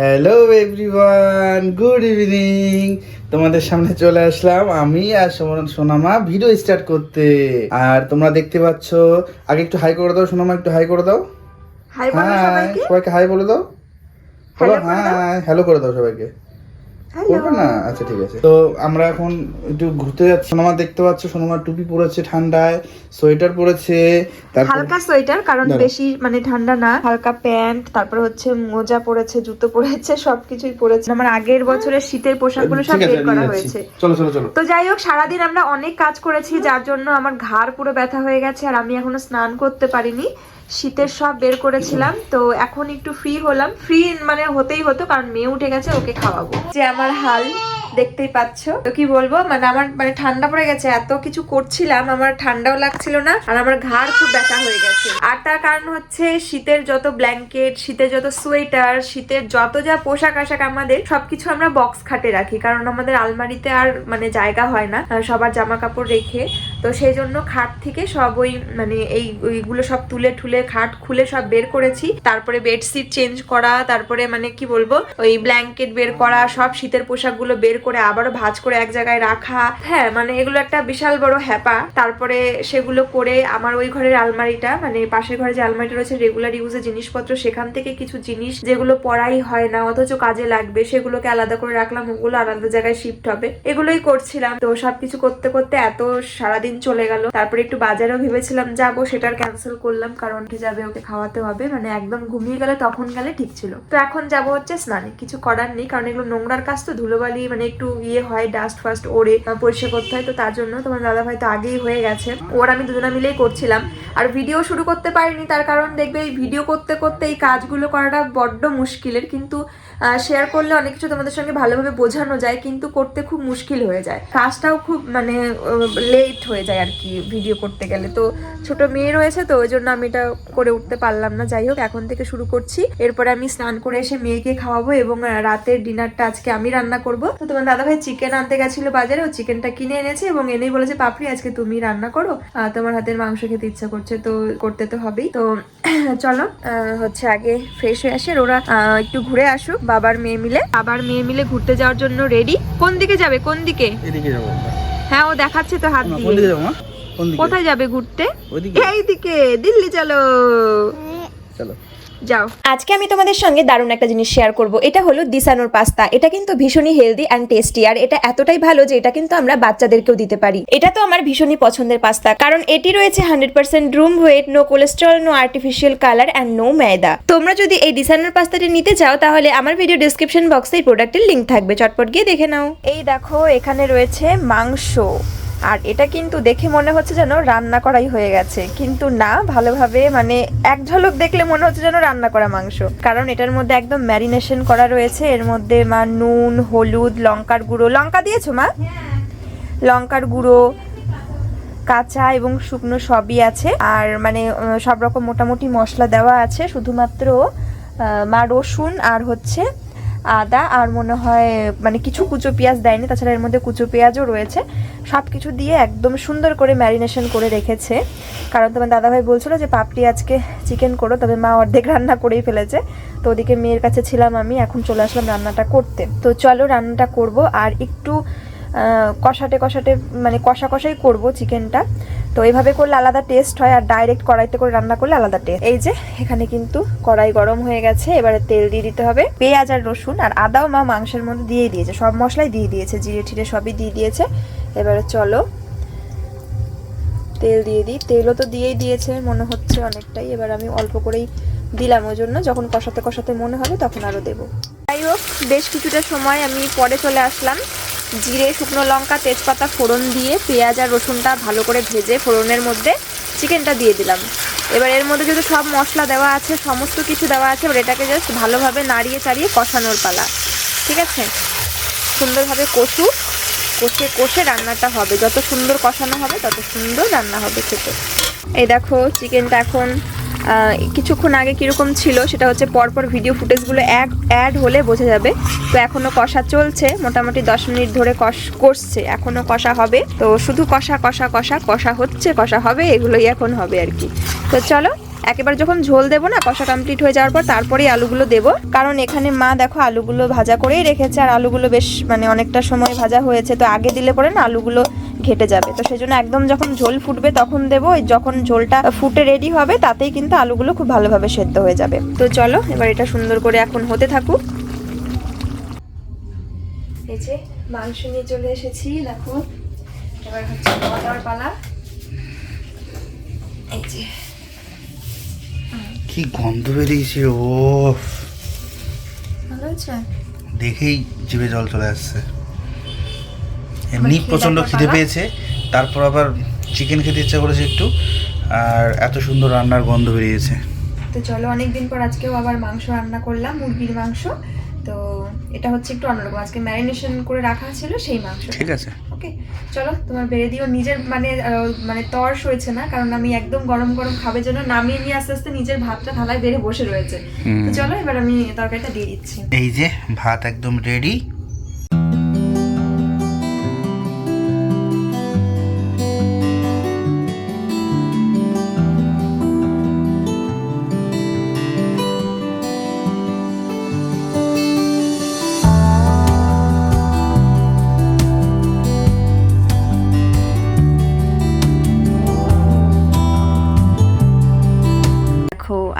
Hello everyone good evening তোমাদের সামনে চলে আসলাম আমি আর সমরণ সোনামা ভিডিও স্টার্ট করতে। আর তোমরা দেখতে পাচ্ছ আগে একটু হাই করে দাও সোনামা একটু হাই করে দাও। হাই বলো সবাইকে। সবাইকে হাই বলে দাও। হ্যালো হ্যাঁ হ্যালো করে দাও সবাইকে। করবে না। আচ্ছা ঠিক আছে। তো আমরা এখন একটু ঘুরতে যাচ্ছি। সোনামা দেখতে পাচ্ছ সোনামা টুপি পরেছে ঠান্ডায় সোয়েটার পরেছে হালকা সোয়েটার কারণ বেশি মানে ঠান্ডা না। হালকা প্যান্ট তারপর হচ্ছে মোজা পরেছে জুতো পরেছে সবকিছুই পরেছে। আমার আগের বছরের শীতের পোশাকগুলো সব বের করা হয়েছে। চলো চলো চলো। তো যাই হোক সারাদিন আমরা অনেক কাজ করেছি যার জন্য আমার ঘাড় পুরো ব্যথা হয়ে গেছে আর আমি এখনও স্নান করতে পারিনি। শীতের সব বের করেছিলাম, তো এখন একটু ফ্রি হলাম। ফ্রি মানে হতেই হতো, কারণ মেয়ে উঠে গেছে, ওকে খাওয়াবো। যে আমার হাল দেখতেই পাচ্ছ। তো কি বলব? মানে আমার মানে ঠান্ডা পড়ে গেছে, এত কিছু করছিলাম, আমার ঠান্ডাও লাগছিল না, আর আমার ঘাড় খুব ব্যথা হয়ে গেছে। আর তার কারণ হচ্ছে শীতের যত ব্ল্যাঙ্কেট শীতের যত সোয়েটার শীতের যত যা পোশাক আশাক আমাদের, সবকিছু আমরা বক্স খাটে রাখি, কারণ আমাদের আলমারিতে আর মানে জায়গা হয় না সবার জামা কাপড় রেখে। তো সেই জন্য খাট থেকে সব ওই মানে এই, ওইগুলো সব তুলে ঠুলে, খাট খুলে সব বের করেছি। তারপরে বেডশিট চেঞ্জ করা, তারপরে মানে কি বলব? ওই ব্ল্যাঙ্কেট বের করা, সব শীতের পোশাকগুলো বের করে আবারও ভাঁজ করে এক জায়গায় রাখা। হ্যাঁ মানে এগুলো একটা বিশাল বড় হ্যাপা। তারপরে সেগুলো করে আমার ওই ঘরের আলমারিটা মানে পাশের ঘরে যে আলমারিটা রয়েছে রেগুলার ইউজের জিনিসপত্র, সেখান থেকে কিছু জিনিস যেগুলো পড়াই হয় না, অথচ কাজে লাগবে, সেগুলোকে আলাদা করে রাখলাম, ওগুলো আলাদা জায়গায় শিফট হবে। এগুলোই করছিলাম। তো সবকিছু করতে করতে এত সারাদিন চলে গেল। তারপরে একটু বাজারেও ভেবেছিলাম, যাব, সেটার ক্যান্সেল করলাম, কারণ যাবে, ওকে খাওয়াতে হবে। মানে একদম ঘুমিয়ে গেলে, তখন গেলে ঠিক ছিল। তো এখন যাব হচ্ছে স্নানে। কিছু করার নেই, কারণ এগুলো নোংরার কাজ তো, ধুলোবালি মানে একটু ইয়ে হয় ডাস্ট ফাস্ট ওড়ে পরিষ্কার করতে হয়, তো তার জন্য তোমার দাদা ভাই তো আগেই হয়ে গেছে। ওর আমি দুজনে মিলেই করছিলাম। আর ভিডিও শুরু করতে পারিনি, তার কারণ দেখবে এই ভিডিও করতে করতে এই কাজগুলো করাটা বড্ড মুশকিলের। কিন্তু শেয়ার করলে অনেক কিছু তোমাদের সঙ্গে ভালোভাবে বোঝানো যায়, কিন্তু করতে খুব মুশকিল হয়ে যায়। কাজটাও খুব মানে লেট হয়ে যায় আর কি ভিডিও করতে গেলে। তো ছোট মেয়ে রয়েছে, তো ওই জন্য আমি এটা করে উঠতে পারলাম না। যাই হোক, এখন থেকে শুরু করছি। এরপরে আমি স্নান করে এসে মেয়েকে খাওয়াবো এবং রাতের ডিনারটা আজকে আমি রান্না করব। তো তোমার দাদা ভাই চিকেন আনতে গেছিল বাজারে ও চিকেনটা কিনে এনেছে এবং এনেই বলেছে পাপড়ি আজকে তুমি রান্না করো তোমার হাতের মাংস খেতে ইচ্ছা করছে তো করতে তো হবেই। তো চলো হচ্ছে আগে ফ্রেশ হয়ে আসে ওরা একটু ঘুরে আসুক বাবার মেয়ে মিলে। বাবার মেয়ে মিলে ঘুরতে যাওয়ার জন্য রেডি কোন দিকে যাবে কোন দিকে? এদিকে যাব হ্যাঁ ও দেখাচ্ছে তো হাত কোন দিয়ে। দিকে যাব কোন দিকে? কোথায় যাবে ঘুরতে? ওইদিকে। এইদিকে দিল্লি চলো। চলো। যাও। আজকে আমি তোমাদের সঙ্গে দারুণ একটা জিনিস শেয়ার করব। এটা হলো দিসানোর পাস্তা। এটা কিন্তু ভীষণই হেলদি অ্যান্ড টেস্টি আর এটা এতটাই ভালো যে এটা কিন্তু আমরা বাচ্চাদেরকেও দিতে পারি। এটা তো আমার ভীষণই পছন্দের পাস্তা, কারণ এটি রয়েছে hundred percent whole wheat no cholesterol no artificial colour and no maida তোমরা যদি এই দিসানোর পাস্তাটি নিতে চাও, তাহলে আমার ভিডিও ডিসক্রিপশন বক্সে এই প্রোডাক্টের লিঙ্ক থাকবে। চটপট গিয়ে দেখে নাও। এই দেখো, এখানে রয়েছে মাংস। আর এটা কিন্তু দেখে মনে হচ্ছে যেন রান্না করাই হয়ে গেছে। কিন্তু না, ভালোভাবে মানে এক ঝলক দেখলে মনে হচ্ছে যেন রান্না করা মাংস। কারণ এটার মধ্যে একদম ম্যারিনেশন করা রয়েছে। এর মধ্যে মা, নুন, হলুদ, লঙ্কার গুঁড়ো। লঙ্কা দিয়েছ মা? লঙ্কার গুঁড়ো, কাঁচা এবং শুকনো সবই আছে। আর মানে সব রকম মোটামুটি মশলা দেওয়া আছে। শুধুমাত্র মা রসুন আর হচ্ছে আদা আর মনে হয় মানে কিছু কুচো পেঁয়াজ দেয়নি, তাছাড়া এর মধ্যে কুচো পেঁয়াজও রয়েছে। সব কিছু দিয়ে একদম সুন্দর করে ম্যারিনেশন করে রেখেছে। কারণ তোমার দাদাভাই বলছিল যে, পাপড়ি আজকে চিকেন করো। তবে মা অর্ধেক রান্না করেই ফেলেছে। তো ওদিকে মেয়ের কাছে ছিলাম আমি, এখন চলে আসলাম রান্নাটা করতে। তো চলো রান্নাটা করব, আর একটু কষাটে কষাটে মানে কষা কষাই করব চিকেনটা। তো এইভাবে করলে আলাদা টেস্ট হয় আর ডাইরেক্ট কড়াইতে করে রান্না করলে আলাদা টেস্ট এই যে, এখানে কিন্তু কড়াই গরম হয়ে গেছে, এবারে তেল দিয়ে দিতে হবে। পেঁয়াজ আর রসুন আর আদাও মা মাংসের মধ্যে দিয়েই দিয়েছে, সব মশলাই দিয়ে দিয়েছে, জিরে ঠিরে সবই দিয়ে দিয়েছে। এবারে চলো, তেল দিয়ে দিই। তেলও তো দিয়েই দিয়েছে, মনে হচ্ছে অনেকটাই। এবার আমি অল্প করেই দিলাম, ওই জন্য যখন কষাতে কষাতে মনে হবে তখন আরও দেবো। যাই হোক, বেশ কিছুটা সময় আমি পরে চলে আসলাম। জিরে, শুকনো লঙ্কা, তেজপাতা, ফোড়ন দিয়ে পেঁয়াজ আর রসুনটা ভালো করে ভেজে ফোড়নের মধ্যে চিকেনটা দিয়ে দিলাম। এবার এর মধ্যে যেহেতু সব মশলা দেওয়া আছে, সমস্ত কিছু দেওয়া আছে, এবার এটাকে জাস্ট ভালোভাবে নাড়িয়ে চাড়িয়ে কষানোর পালা। ঠিক আছে? সুন্দরভাবে কষু কষে কষে রান্নাটা হবে। যত সুন্দর কষানো হবে, তত সুন্দর রান্না হবে খেতে। এই দেখো, চিকেনটা এখন কিছুক্ষণ আগে কীরকম ছিল সেটা হচ্ছে পরপর ভিডিও ফুটেজগুলো এক অ্যাড হলে বোঝা যাবে। তো এখনও কষা চলছে, মোটামুটি দশ মিনিট ধরে কষ, কষছে এখনও কষা হবে। তো শুধু কষা কষা কষা কষা হচ্ছে, কষা হবে, এগুলোই এখন হবে আর কি। তো চলো, একেবারে যখন ঝোল দেবো না, কষা কমপ্লিট হয়ে যাওয়ার পর তারপরেই আলুগুলো দেবো। কারণ এখানে মা দেখো আলুগুলো ভাজা করেই রেখেছে, আর আলুগুলো বেশ মানে অনেকটা সময় ভাজা হয়েছে। তো আগে দিলে পরে না, আলুগুলো ঘেটে যাবে। তো সেই জন্য একদম যখন ঝোল ফুটবে তখন দেবো। যখন ঝোলটা ফুটে রেডি হবে তাতেই কিন্তু আলুগুলো খুব ভালোভাবে সেদ্ধ হয়ে যাবে। তো চলো এবার এটা সুন্দর করে এখন হতে থাকুক। এই যে মাংস নিয়ে চলে এসেছি দেখো। এবার হচ্ছে খাওয়া দাওয়ার পালা। এই যে। কি গন্ধ বেরিয়েছে ও ভালো হয়েছে? দেখেই জিভে জল চলে আসছে। এমনি প্রচণ্ড একবার খিদে পেয়েছে তারপর আবার চিকেন খেতে ইচ্ছা করেছে একটু আর এত সুন্দর রান্নার গন্ধ বেরিয়েছে। তো চলো অনেকদিন পর আজকেও আবার মাংস রান্না করলাম মুরগির মাংস। তো এটা হচ্ছে একটু অন্যরকম আজকে ম্যারিনেশন করে রাখা ছিল সেই মাংস। ঠিক আছে। ওকে চলো তোমার বেড়ে দিও নিজের মানে মানে তর সয়েছে না কারণ আমি একদম গরম গরম খাবে জন্য নামিয়ে নিয়ে আস্তে আস্তে নিজের ভাতটা থালায় বেড়ে বসে রয়েছে। তো চলো এবার আমি তরকারিটা দিয়ে দিচ্ছি। এই যে ভাত একদম রেডি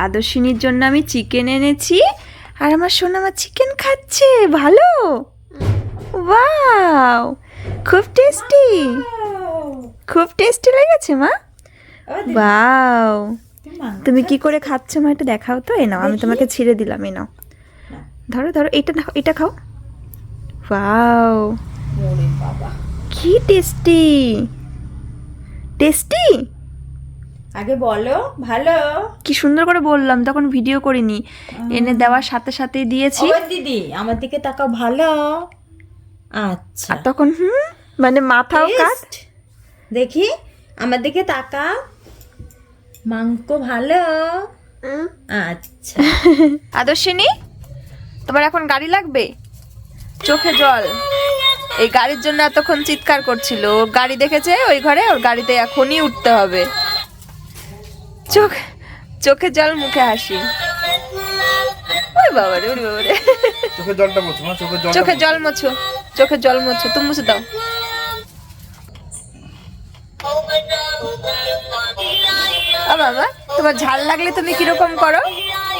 আদর্শিনীর জন্য আমি চিকেন এনেছি আর আমার সোনা আমার চিকেন খাচ্ছে ভালো? ওয়াও খুব টেস্টি খুব টেস্টি লেগেছে মা? ওয়াও। তুমি কি করে খাচ্ছ মা? এটা দেখাও তো এ নাও আমি তোমাকে ছিঁড়ে দিলাম এ নাও। ধরো ধরো এটা এটা খাও। ওয়াও। কি টেস্টি টেস্টি আগে বলো ভালো? কি সুন্দর করে বললাম তখন ভিডিও করিনি। এনে দেওয়ার সাথে সাথেই দিয়েছি। দিদি আমার দিকে তাকাও ভালো? আচ্ছা। তখন হুম? মানে মাথাও কাট দেখি আমার দিকে তাকা মাংস ভালো? আচ্ছা। আদর্শিনী তোমার এখন গাড়ি লাগবে? চোখে জল। এই গাড়ির জন্য এতক্ষণ চিৎকার করছিল। গাড়ি দেখেছে ওই ঘরে ওর গাড়িতে এখনই উঠতে হবে। চোখ চোখে জল মুখে হাসি। ওই বাবারে ওরে বাবারে। চোখের জলটা বলছো না চোখের জল চোখে জল মোছো চোখে জল মোছো তুমি মুছে দাও। আ বাবা তোমার ঝাল লাগলে তুমি কীরকম করো?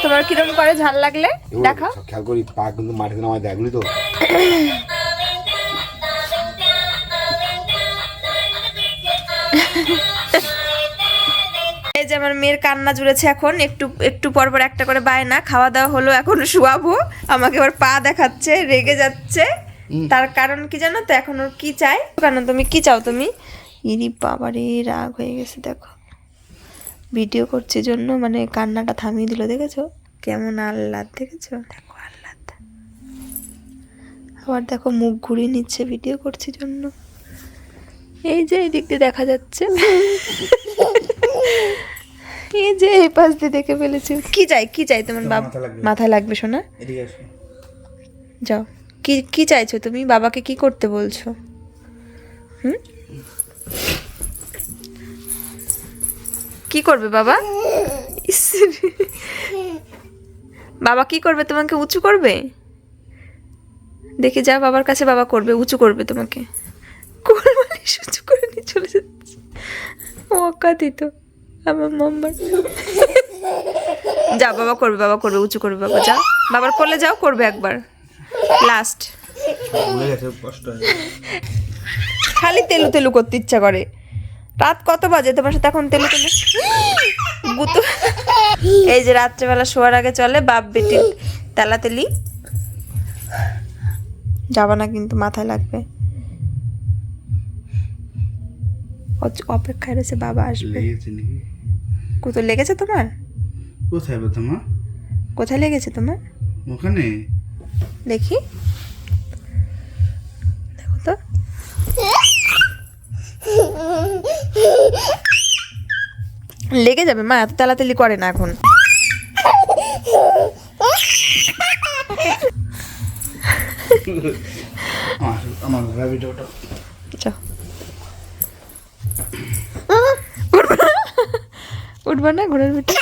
তোমার কীরকম করে ঝাল লাগলে? দেখাও খেয়াল করি পা কিন্তু মাটিতে নামায় দেখলি তো। আমার মেয়ের কান্না জুড়েছে এখন। একটু একটু পর পর একটা করে বায়না। খাওয়া দাওয়া হলো এখন শুয়াবো। আমাকে এবার পা দেখাচ্ছে রেগে যাচ্ছে। তার কারণ কি জানো তো? এখন ওর কি চাই? কেন তুমি কি চাও তুমি? ইরি বাবারে রাগ হয়ে গেছে দেখো। ভিডিও করছে জন্য মানে কান্নাটা থামিয়ে দিল দেখেছ? কেমন আহ্লাদ দেখেছ? দেখো আহ্লাদ। আবার দেখো মুখ ঘুরিয়ে নিচ্ছে ভিডিও করছে জন্য। এই যে এই দিক দিয়ে দেখা যাচ্ছে। এই যে এই পাশ দিয়ে দেখে ফেলেছি। কি চাই কি চাই তোমার বাবা? মাথায় লাগবে। শোনা যাও। কি কি চাইছো তুমি? বাবাকে কি করতে বলছো? হুম? কি করবে বাবা? বাবা কি করবে? তোমাকে উঁচু করবে? দেখে যা বাবার কাছে বাবা করবে উঁচু করবে তোমাকে। কোরবানি উঁচু করে নিয়ে চলে যাচ্ছে। ও আমার মাম্মার যা বাবা করবে বাবা করবে উঁচু করবে বাবা যা। বাবার কোলে যাও করবে একবার। লাস্ট খালি তেলু তেলু করতে ইচ্ছা করে। রাত কত বাজে? তোমার সাথে এখন তেলু তেলু? গুতো। এই যে রাত্রেবেলা শোয়ার আগে চলে বাপ বেটি তেলাতেলি। যাবা না কিন্তু মাথায় লাগবে। অপেক্ষায় রয়েছে বাবা আসবে। কোথাও লেগেছে তোমার? কোথায় ব্যথা মা? কোথায় লেগেছে তোমার? ওখানে। দেখি। দেখো তো। লেগে যাবে মা এত তেলাতেলি করে না এখন। আমার আমার ভিডিওটা যাও উঠবা না ঘোড়ার পিঠে।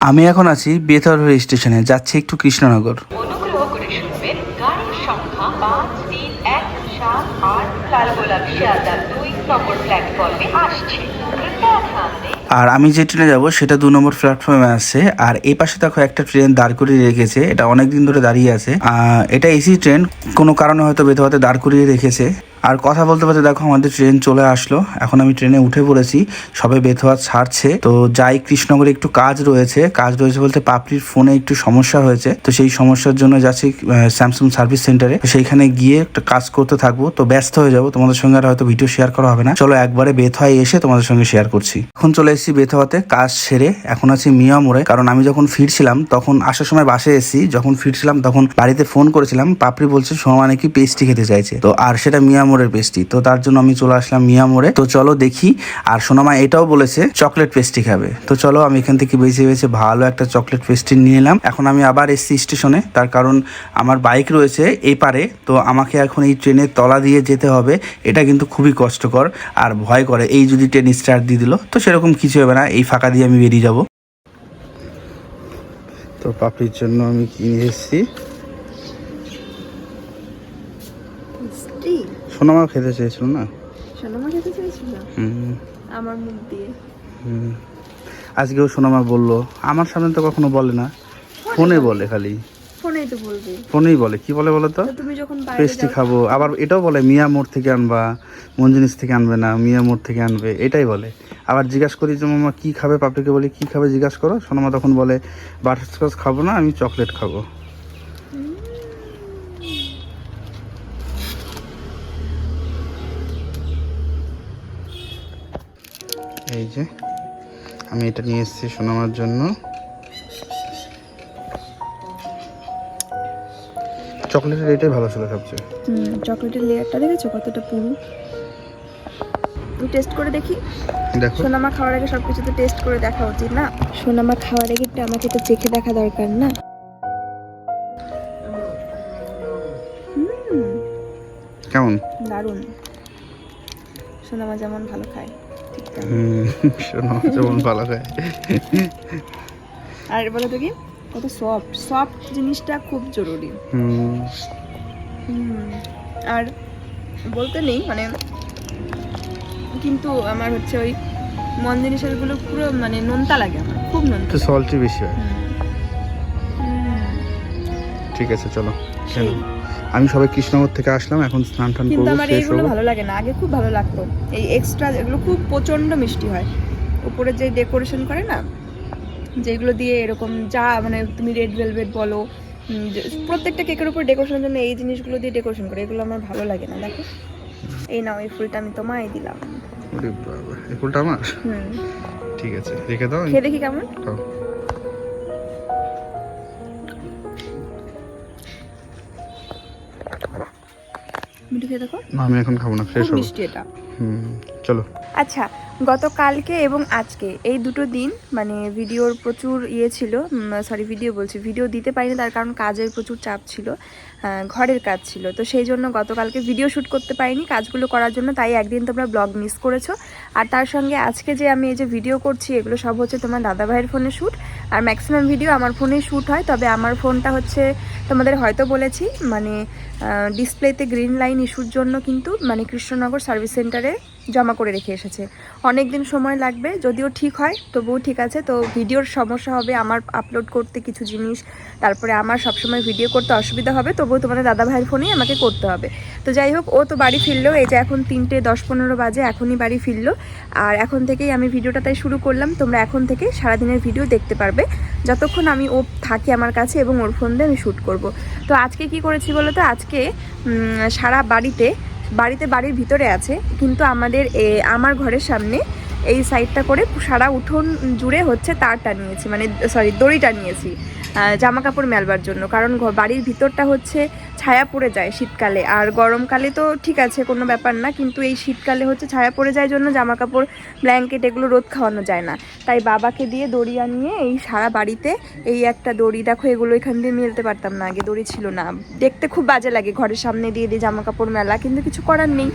আমি এখন আছি বেতর স্টেশনে যাচ্ছি একটু কৃষ্ণনগর। আর আমি যে ট্রেনে যাব সেটা দু নম্বর প্ল্যাটফর্মে আছে। আর এই পাশে দেখো একটা ট্রেন দাঁড় করিয়ে রেখেছে এটা অনেক দিন ধরে দাঁড়িয়ে আছে। এটা এসি ট্রেন কোনো কারণে হয়তো বেতোয়াতে দাঁড় করিয়ে রেখেছে। আর কথা বলতে বলতে দেখো আমাদের ট্রেন চলে আসলো। এখন আমি ট্রেনে উঠে পড়েছি, সবে বেথোয়া ছাড়ছে। তো যাই, কৃষ্ণনগরে একটু কাজ রয়েছে। কাজ রয়েছে বলতে পাপড়ির ফোনে একটু সমস্যা হয়েছে। তো সেই সমস্যার জন্য যাচ্ছি স্যামসাং সার্ভিস সেন্টারে সেইখানে গিয়ে একটা কাজ করতে থাকব। তো ব্যস্ত হয়ে যাব। তোমাদের সঙ্গে আর হয়তো ভিডিও শেয়ার করা হবে না। চলো একবারে বেথোয়ায় এসে তোমাদের সঙ্গে শেয়ার করছি। এখন চলে এসেছি বেথোয়াতে কাজ সেরে। এখন আছি মিয়া মোড়ে। কারণ আমি যখন ফিরছিলাম, তখন আসার সময় বাসে এসেছি। যখন ফিরছিলাম, তখন বাড়িতে ফোন করেছিলাম। পাপড়ি বলছে সোমা নাকি পেস্টি খেতে চাইছে। তো আর সেটা মিয়া মোড়ের পেস্টি। তো তার জন্য আমি চলে আসলাম মিয়া মোড়ে তো চলো দেখি। আর সোনামা এটাও বলেছে, চকলেট পেস্টি খাবে। তো চলো আমি এখান থেকে বেছে বেছে ভালো একটা চকলেট পেস্টি নিয়ে এলাম। এখন আমি আবার এসছি স্টেশনে। তার কারণ আমার বাইক রয়েছে এই পারে। তো আমাকে এখন এই ট্রেনের তলা দিয়ে যেতে হবে। এটা কিন্তু খুবই কষ্টকর আর ভয় করে। এই যদি ট্রেন স্টার্ট দিয়ে দিল, তো সেরকম কিছু হবে না। এই ফাঁকা দিয়ে আমি বেরিয়ে যাব। তো পাপড়ির জন্য আমি কিনে এসেছি। সোনামা খেতে চেয়েছিল না? সোনামা খেতে চাইছিল হুম। আমার মুখ দিয়ে। হুম। আজকেও সোনামা বলল আমার সামনে তো কখনো বলে না। ফোনে বলে খালি। ফোনেই তো বলবি। ফোনেই বলে। কি বলে বলো তো? তো তুমি যখন পেস্টি খাব। আবার এটাও বলে মিয়া মোড় থেকে আনবা মঞ্জিনিস থেকে আনবে না মিয়া মোড় থেকে আনবে এটাই বলে। আবার জিজ্ঞাসা করি যে মামা কি খাবে? পাপড়িকে বলি কী খাবে জিজ্ঞাসা করো। সোনামা তখন বলে বাটারস্কচ খাব না আমি চকলেট খাব। এই যে আমি এটা নিয়ে এসেছি সোনামার জন্য। চকলেটের এটাই ভালো ছিল সবচেয়ে। হুম চকলেটের লেয়ারটা দেখেছ কতটা পুরু? তুই টেস্ট করে দেখি। দেখো। সোনামা খাওয়ার আগে সব কিছু তো টেস্ট করে দেখা উচিত না? সোনামা খাওয়ার আগে একটু আমাকে তো চেখে দেখা দরকার না? কেমন? দারুণ। সোনামা যেমন ভালো খায়। শোনো যেমন ভালো খায় আর বলো তো কি? কত সফট সফট জিনিসটা খুব জরুরি। আর বলতে নেই মানে কিন্তু আমার হচ্ছে ওই মন জিনিসেরগুলো পুরো মানে নোনতা লাগে আমার খুব নোনতা সল্টি বেশি হয়। ঠিক আছে চলো। চলো আমি সবাই কৃষ্ণনগর থেকে আসলাম এখন স্নান টান কিন্তু করব আমার শেষ এইগুলো ভালো লাগে না আগে খুব ভালো লাগতো। এই এক্সট্রা এগুলো খুব প্রচণ্ড মিষ্টি হয়। উপরে যে ডেকোরেশন করে না যেগুলো দিয়ে এরকম যা মানে তুমি রেড ভেলভেট বলো প্রত্যেকটা কেকের উপর ডেকোরেশনের জন্য এই জিনিসগুলো দিয়ে ডেকোরেশন করে এগুলো আমার ভালো লাগে না দেখো। এই নাও এই ফুলটা আমি তোমায় দিলাম। এই ফুলটা আমার? হুম। ঠিক আছে রেখে দাও। খেয়ে দেখি কেমন? মিঠু খেয়ে দেখো। না আমি এখন খাব না শেষ হব। মিষ্টি এটা। হুম চলো। আচ্ছা গতকালকে এবং আজকে এই দুটো দিন মানে ভিডিওর প্রচুর ইয়ে ছিল সরি ভিডিও বলছি ভিডিও দিতে পারিনি তার কারণ কাজের প্রচুর চাপ ছিল আহ, ঘরের কাজ ছিল। তো সেই জন্য গতকালকে ভিডিও শুট করতে পারিনি কাজগুলো করার জন্য তাই একদিন তোমরা ব্লগ মিস করেছ। আর তার সঙ্গে আজকে যে আমি এই যে ভিডিও করছি, এগুলো সব হচ্ছে তোমার দাদাভাইয়ের ফোনে শ্যুট আর ম্যাক্সিমাম ভিডিও আমার ফোনেই শ্যুট হয়, তবে আমার ফোনটা হচ্ছে তোমাদের হয়তো বলেছি মানে ডিসপ্লেতে গ্রিন লাইন ইস্যুর জন্য কিন্তু মানে কৃষ্ণনগর সার্ভিস সেন্টারে জমা করে রেখে এসেছে। অনেক দিন সময় লাগবে, যদিও ঠিক হয়, তবুও ঠিক আছে। তো ভিডিওর সমস্যা হবে আমার আপলোড করতে কিছু জিনিস, তারপরে আমার সবসময় ভিডিও করতে অসুবিধা হবে, তবুও তোমাদের দাদা ভাইয়ের ফোনেই আমাকে করতে হবে। তো যাই হোক, ও তো বাড়ি ফিরলো, এই যে এখন তিনটে দশ পনেরো বাজে, এখনই বাড়ি ফিরলো। আর এখন থেকেই আমি ভিডিওটা তাই শুরু করলাম। তোমরা এখন থেকে সারাদিনের ভিডিও দেখতে পারবে। যতক্ষণ আমি ও থাকি আমার কাছে এবং ওর ফোন দিয়ে আমি শ্যুট করব। তো আজকে কি করেছি বলো তো? আজকে সারা বাড়িতে বাড়িতে বাড়ির ভিতরে আছে। কিন্তু আমাদের আমার ঘরের সামনে এই সাইডটা করে সারা উঠোন জুড়ে হচ্ছে তার টানিয়েছি মানে সরি দড়ি টানিয়েছি জামা কাপড় মেলবার জন্য। কারণ বাড়ির ভিতরটা হচ্ছে ছায়া পড়ে যায় শীতকালে। আর গরমকালে তো ঠিক আছে, কোনো ব্যাপার না। কিন্তু এই শীতকালে হচ্ছে ছায়া পড়ে যায় জন্য জামা কাপড় ব্ল্যাঙ্কেট এগুলো রোদ খাওয়ানো যায় না। তাই বাবাকে দিয়ে দড়ি আনিয়ে এই সারা বাড়িতে এই একটা দড়ি, দেখো এগুলো এখান দিয়ে মেলতে পারতাম না, আগে দড়ি ছিল না। দেখতে খুব বাজে লাগে, ঘরের সামনে দিয়ে দিয়ে জামা কাপড় মেলা, কিন্তু কিছু করার নেই।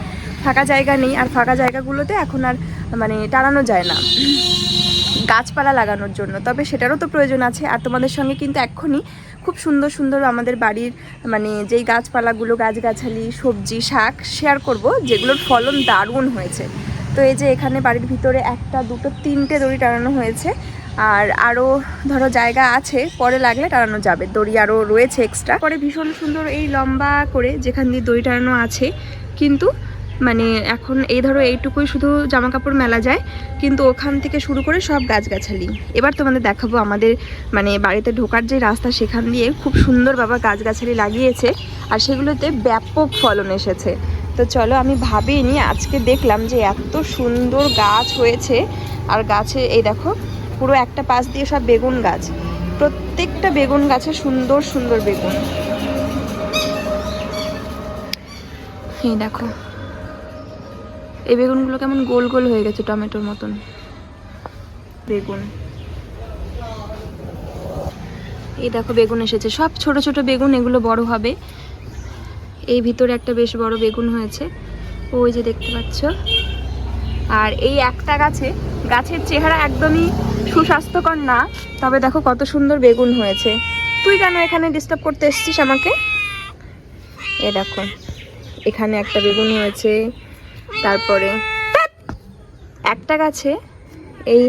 ফাঁকা জায়গা নেই, আর ফাঁকা জায়গাগুলোতে এখন আর মানে টানানো যায় না। গাছপালা লাগানোর জন্য, তবে সেটারও তো প্রয়োজন আছে। আর তোমাদের সঙ্গে কিন্তু এক্ষুনি খুব সুন্দর সুন্দর আমাদের বাড়ির মানে যেই গাছপালাগুলো, গাছগাছালি, সবজি, শাক শেয়ার করব, যেগুলোর ফলন দারুণ হয়েছে। তো এই যে এখানে বাড়ির ভিতরে একটা, দুটো, তিনটে দড়ি টানানো হয়েছে। আর আরও ধরো জায়গা আছে, পরে লাগলে টানানো যাবে। দড়ি আরও রয়েছে এক্সট্রা পরে ভীষণ সুন্দর এই লম্বা করে যেখান দিয়ে দড়ি টানানো আছে, কিন্তু মানে এখন এই ধরো এইটুকুই শুধু জামা কাপড় মেলা যায়, কিন্তু ওখান থেকে শুরু করে সব গাছগাছালি। এবার তোমাদের দেখাবো আমাদের মানে বাড়িতে ঢোকার যে রাস্তা, সেখান দিয়ে খুব সুন্দর বাবা গাছগাছালি লাগিয়েছে, আর সেগুলোতে ব্যাপক ফলন এসেছে। তো চলো আমি ভাবিনি আজকে দেখলাম যে এত সুন্দর গাছ হয়েছে, আর গাছে, এই দেখো, পুরো একটা পাশ দিয়ে সব বেগুন গাছ। প্রত্যেকটা বেগুন গাছে সুন্দর সুন্দর বেগুন। এই দেখো এই বেগুনগুলো কেমন গোল গোল হয়ে গেছে টমেটোর মতন। বেগুন। এই দেখো বেগুন এসেছে। সব ছোট ছোট বেগুন, এগুলো বড় হবে। এই ভিতরে একটা বেশ বড় বেগুন হয়েছে। ওই যে দেখতে পাচ্ছ। আর এই একটা গাছে, গাছের চেহারা একদমই সুস্বাস্থ্যকর না, তবে দেখো কত সুন্দর বেগুন হয়েছে। তুই কেন এখানে ডিস্টার্ব করতে এসেছিস আমাকে? এ দেখো, এখানে একটা বেগুন হয়েছে। তারপরে একটা গাছে এই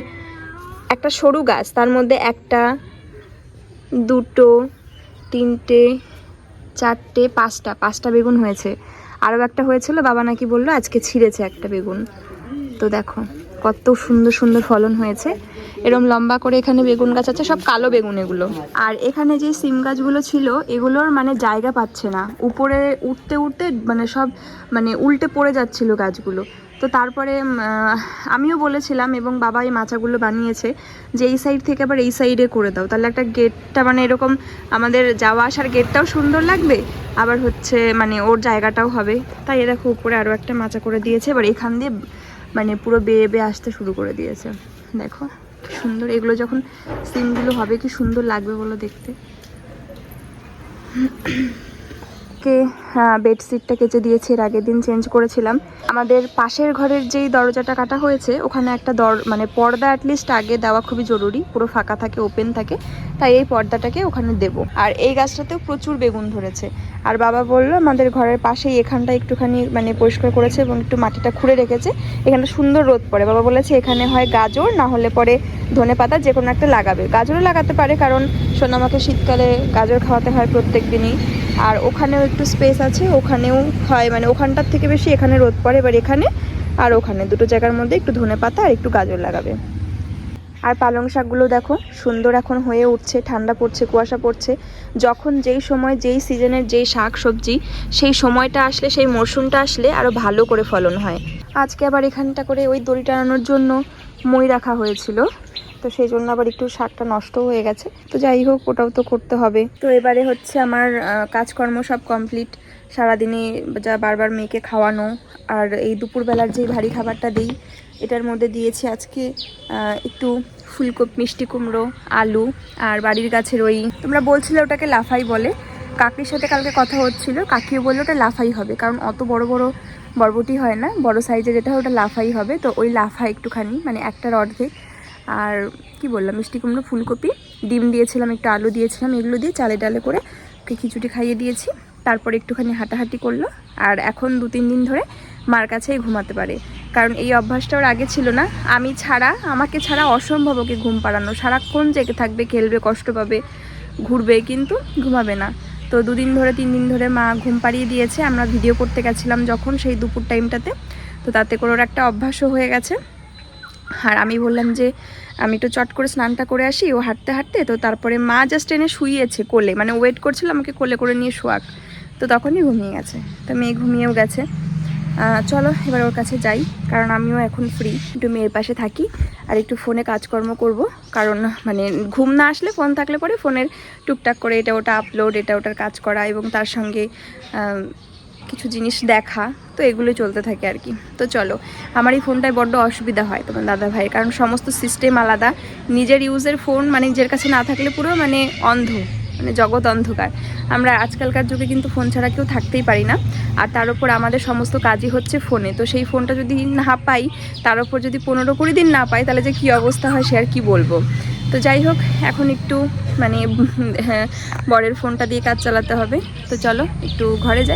একটা সরু গাছ, তার মধ্যে একটা, দুটো, তিনটে, চারটে, পাঁচটা পাঁচটা বেগুন হয়েছে। আরও একটা হয়েছিল, বাবা নাকি বলল আজকে ছিঁড়েছে একটা বেগুন। তো দেখো। কত সুন্দর সুন্দর ফলন হয়েছে। এরম লম্বা করে এখানে বেগুন গাছ আছে, সব কালো বেগুন এগুলো। আর এখানে যে সিম গাছগুলো ছিল, এগুলোর মানে জায়গা পাচ্ছে না। উপরে উঠতে উঠতে মানে সব মানে উল্টে পড়ে যাচ্ছিল গাছগুলো। তো তারপরে আমিও বলেছিলাম এবং বাবা এই মাচাগুলো বানিয়েছে যে এই সাইড থেকে আবার এই সাইডে করে দাও। তাহলে একটা গেটটা মানে এরকম আমাদের যাওয়া আসার গেটটাও সুন্দর লাগবে, আবার হচ্ছে মানে ওর জায়গাটাও হবে। তাই এ দেখো উপরে আরও একটা মাচা করে দিয়েছে। এবার এখান দিয়ে মানে পুরো বেয়ে বেয়ে আসতে শুরু করে দিয়েছে। দেখো সুন্দর। এগুলো যখন সিমগুলো হবে, কি সুন্দর লাগবে বলো দেখতে। কে বেডশিটটা কেচে দিয়েছি, এর আগের দিন চেঞ্জ করেছিলাম। আমাদের পাশের ঘরের যেই দরজাটা কাটা হয়েছে, ওখানে একটা দর মানে পর্দা অ্যাটলিস্ট আগে দেওয়া খুবই জরুরি, পুরো ফাঁকা থাকে ওপেন থাকে, তাই এই পর্দাটাকে ওখানে দেব। আর এই গাছটাতেও প্রচুর বেগুন ধরেছে। আর বাবা বলল, আমাদের ঘরের পাশেই এখানটা একটুখানি মানে পরিষ্কার করেছে এবং একটু মাটিটা খুঁড়ে রেখেছে। এখানটা সুন্দর রোদ পড়ে। বাবা বলেছে, এখানে হয় গাজর, না হলে পরে ধনে পাতা যে কোনো একটা লাগাবে। গাজরও লাগাতে পারে, কারণ সোনামাকে শীতকালে গাজর খাওয়াতে হয় প্রত্যেক দিনই। আর ওখানেও একটু স্পেস আছে, ওখানেও হয়। মানে ওখানটার থেকে বেশি এখানে রোদ পড়ে, এবার এখানে আর ওখানে। দুটো জায়গার মধ্যে একটু ধনে পাতা আর একটু গাজর লাগাবে। আর পালং শাকগুলো দেখো, সুন্দর এখন হয়ে উঠছে, ঠান্ডা পড়ছে, কুয়াশা পড়ছে। যখন যেই সময়, যেই সিজনের যেই শাক সবজি, সেই সময়টা আসলে, সেই মরশুমটা আসলে আরও ভালো করে ফলন হয়। আজকে আবার এখানটা করে ওই দড়ি টানানোর জন্য মই রাখা হয়েছিল। তো সেই জন্য আবার একটু শাকটা নষ্ট হয়ে গেছে। তো যাই হোক, ওটাও তো করতে হবে। তো এবারে হচ্ছে আমার কাজকর্ম সব কমপ্লিট। সারাদিনে যা বারবার মেয়েকে খাওয়ানো আর এই দুপুরবেলার যে ভারী খাবারটা দিই, এটার মধ্যে দিয়েছি আজকে একটু ফুলকপি, মিষ্টি কুমড়ো, আলু আর বাড়ির গাছের ওই, তোমরা বলছিলে ওটাকে লাফাই বলে। কাকির সাথে কালকে কথা হচ্ছিল, কাকিও বলল ওটা লাফাই হবে, কারণ অত বড় বড় বরবটি হয় না, বড় সাইজের যেটা ওটা লাফাই হবে। তো ওই লাফা একটুখানি মানে একটার অর্ধেক। আর কি বললাম, মিষ্টি কুমড়ো, ফুলকপি, ডিম দিয়েছিলাম, একটু আলু দিয়েছিলাম, এগুলো দিয়ে চালে ডালে করে ওকে খিচুড়ি খাইয়ে দিয়েছি। তারপর একটুখানি হাঁটাহাঁটি করল। আর এখন দু তিন দিন ধরে মার কাছেই ঘুমাতে পারে। কারণ এই অভ্যাসটা ওর আগে ছিল না। আমি ছাড়া, আমাকে ছাড়া অসম্ভব ওকে ঘুম পাড়ানো। সারাক্ষণ জেগে থাকবে, খেলবে, কষ্ট পাবে, ঘুরবে, কিন্তু ঘুমাবে না। তো দুদিন ধরে, তিন দিন ধরে মা ঘুম পাড়িয়ে দিয়েছে। আমরা ভিডিও করতে গেছিলাম যখন সেই দুপুর টাইমটাতে তো তাতে করে ওর একটা অভ্যাসও হয়ে গেছে। আর আমি বললাম যে, আমি একটু চট করে স্নানটা করে আসি, ও হাঁটতে হাঁটতে, তো তারপরে মা জাস্ট এনে শুইয়েছে কোলে মানে ওয়েট করছিল আমাকে কোলে করে নিয়ে শোয়াক, তো তখনই ঘুমিয়ে গেছে, তো মেয়ে ঘুমিয়েও গেছে। চলো এবার ওর কাছে যাই, কারণ আমিও এখন ফ্রি একটু মেয়ের পাশে থাকি, আর একটু ফোনে কাজকর্ম করব, কারণ মানে ঘুম না আসলে ফোন থাকলে পরে ফোনের টুকটাক করে এটা ওটা আপলোড এটা ওটার কাজ করা, এবং তার সঙ্গে কিছু জিনিস দেখা, তো এগুলো চলতে থাকে আর কি। তো চলো, আমার এই ফোনটায় বড্ড অসুবিধা হয় তোমার দাদা ভাই কারণ সমস্ত সিস্টেম আলাদা। নিজের ইউজের ফোন মানে নিজের কাছে না থাকলে পুরো মানে অন্ধ মানে জগৎ অন্ধকার। আমরা আজকালকার যুগে কিন্তু ফোন ছাড়া কেউ থাকতেই পারি না। আর তার উপর আমাদের সমস্ত কাজই হচ্ছে ফোনে তো সেই ফোনটা যদি না পাই, তার উপর যদি পনেরো কুড়ি দিন না পাই, তাহলে যে কী অবস্থা হয় সে আর কি বলব? তো যাই হোক, এখন একটু মানে হ্যাঁ বরের ফোনটা দিয়ে কাজ চালাতে হবে। তো চলো, একটু ঘরে যাই।